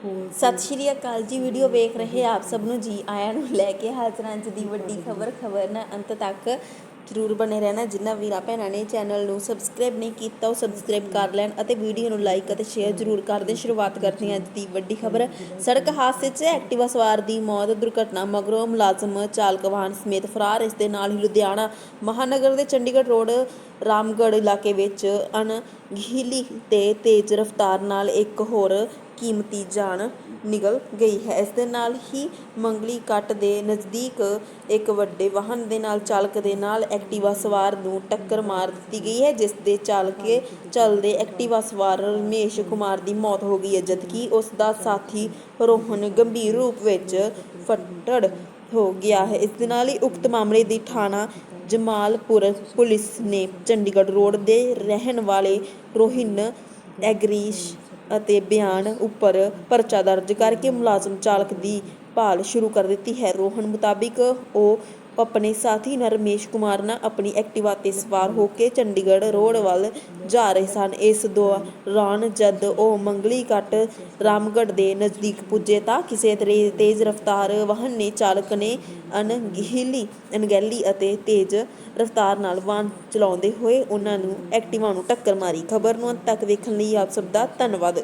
ਸਤਿ ਸ਼੍ਰੀ ਅਕਾਲ ਜੀ, ਵੀਡੀਓ ਵੇਖ ਰਹੇ ਆਪ ਸਭ ਨੂੰ ਜੀ ਆਇਆਂ ਨੂੰ ਲੈ ਕੇ ਹਾਜ਼ਰ ਅੱਜ ਦੀ ਵੱਡੀ ਖਬਰ ਖਬਰ ਨਾ ਅੰਤ ਤੱਕ ਜ਼ਰੂਰ ਬਣੇ ਰਹਿਣਾ ਜਿਨ੍ਹਾਂ ਵੀਰਾਂ ਭੈਣਾਂ ਨੇ ਚੈਨਲ ਨੂੰ ਸਬਸਕ੍ਰਾਈਬ ਨਹੀਂ ਕੀਤਾ, ਉਹ ਸਬਸਕ੍ਰਾਈਬ ਕਰ ਲੈਣ ਅਤੇ ਵੀਡੀਓ ਨੂੰ ਲਾਈਕ ਅਤੇ ਸ਼ੇਅਰ ਜ਼ਰੂਰ ਕਰ ਦੇਣ ਸ਼ੁਰੂਆਤ ਕਰਦੇ ਹਾਂ ਅੱਜ ਦੀ ਵੱਡੀ ਖਬਰ। ਸੜਕ ਹਾਦਸੇ 'ਚ ਐਕਟਿਵਾ ਸਵਾਰ ਦੀ ਮੌਤ, ਦੁਰਘਟਨਾ ਮਗਰੋਂ ਮੁਲਾਜ਼ਮ ਚਾਲਕ ਵਾਹਨ ਸਮੇਤ ਫਰਾਰ। ਇਸ ਦੇ ਨਾਲ ਹੀ ਲੁਧਿਆਣਾ ਮਹਾਨਗਰ ਦੇ ਚੰਡੀਗੜ੍ਹ ਰੋਡ, ਰਾਮਗੜ੍ਹ ਇਲਾਕੇ ਵਿੱਚ ਅਣਗਹਿਲੀ ਤੇ ਤੇਜ਼ ਰਫ਼ਤਾਰ ਨਾਲ ਇੱਕ ਹੋਰ ਕੀਮਤੀ ਜਾਨ ਨਿਗਲ ਗਈ ਹੈ। ਇਸ ਦੇ ਨਾਲ ਹੀ ਮੰਗਲੀ ਕੱਟ ਦੇ ਨਜ਼ਦੀਕ ਇੱਕ ਵੱਡੇ ਵਾਹਨ ਦੇ ਨਾਲ ਚਾਲਕ ਦੇ ਨਾਲ ਐਕਟਿਵਾ ਸਵਾਰ ਨੂੰ ਟੱਕਰ ਮਾਰ ਦਿੱਤੀ ਗਈ ਹੈ, ਜਿਸ ਦੇ ਚਾਲਕੇ ਚਲਦੇ ਐਕਟਿਵਾ ਸਵਾਰ ਰਮੇਸ਼ ਕੁਮਾਰ ਦੀ ਮੌਤ ਹੋ ਗਈ ਹੈ, ਜਦਕਿ ਉਸ ਦਾ ਸਾਥੀ ਰੋਹਨ ਗੰਭੀਰ ਰੂਪ ਵਿੱਚ ਫੱਟੜ ਹੋ ਗਿਆ ਹੈ। ਇਸ ਦੇ ਨਾਲ ਹੀ ਉਕਤ ਮਾਮਲੇ ਦੀ ਥਾਣਾ ਜਮਾਲਪੁਰ ਪੁਲਿਸ ਨੇ ਚੰਡੀਗੜ੍ਹ ਰੋਡ ਦੇ ਰਹਿਣ ਵਾਲੇ ਰੋਹਿਨ ਐਗਰੀਸ਼ ਅਤੇ ਬਿਆਨ ਉੱਪਰ ਪਰਚਾ ਦਰਜ ਕਰਕੇ ਮੁਲਾਜ਼ਮ ਚਾਲਕ ਦੀ ਭਾਲ ਸ਼ੁਰੂ ਕਰ ਦਿੱਤੀ ਹੈ। ਰੋਹਨ ਮੁਤਾਬਿਕ ਉਹ ਆਪਣੇ ਸਾਥੀ ਨਾਲ ਰਮੇਸ਼ ਕੁਮਾਰ ਨਾਲ ਆਪਣੀ ਐਕਟਿਵਾ ਤੇ ਸਵਾਰ ਹੋ ਕੇ ਚੰਡੀਗੜ੍ਹ ਰੋਡ ਵੱਲ ਜਾ ਰਹੇ ਸਨ। ਇਸ ਦੌਰਾਨ ਜਦ ਉਹ ਮੰਗਲੀ ਕੱਟ ਰਾਮਗੜ੍ਹ ਦੇ ਨਜ਼ਦੀਕ ਪੁੱਜੇ ਤਾਂ ਕਿਸੇ ਤੇਜ਼ ਰਫ਼ਤਾਰ ਵਾਹਨ ਨੇ ਚਾਲਕ ਨੇ ਅਣਗਹਿਲੀ ਅਣਗਹਿਲੀ ਅਤੇ ਤੇਜ਼ ਰਫ਼ਤਾਰ ਨਾਲ ਵਾਹਨ ਚਲਾਉਂਦੇ ਹੋਏ ਉਹਨਾਂ ਨੂੰ ਐਕਟਿਵਾ ਨੂੰ ਟੱਕਰ ਮਾਰੀ। ਖਬਰ ਨੂੰ ਅੰਤ ਤੱਕ ਵੇਖਣ ਲਈ ਆਪ ਸਭ ਦਾ ਧੰਨਵਾਦ।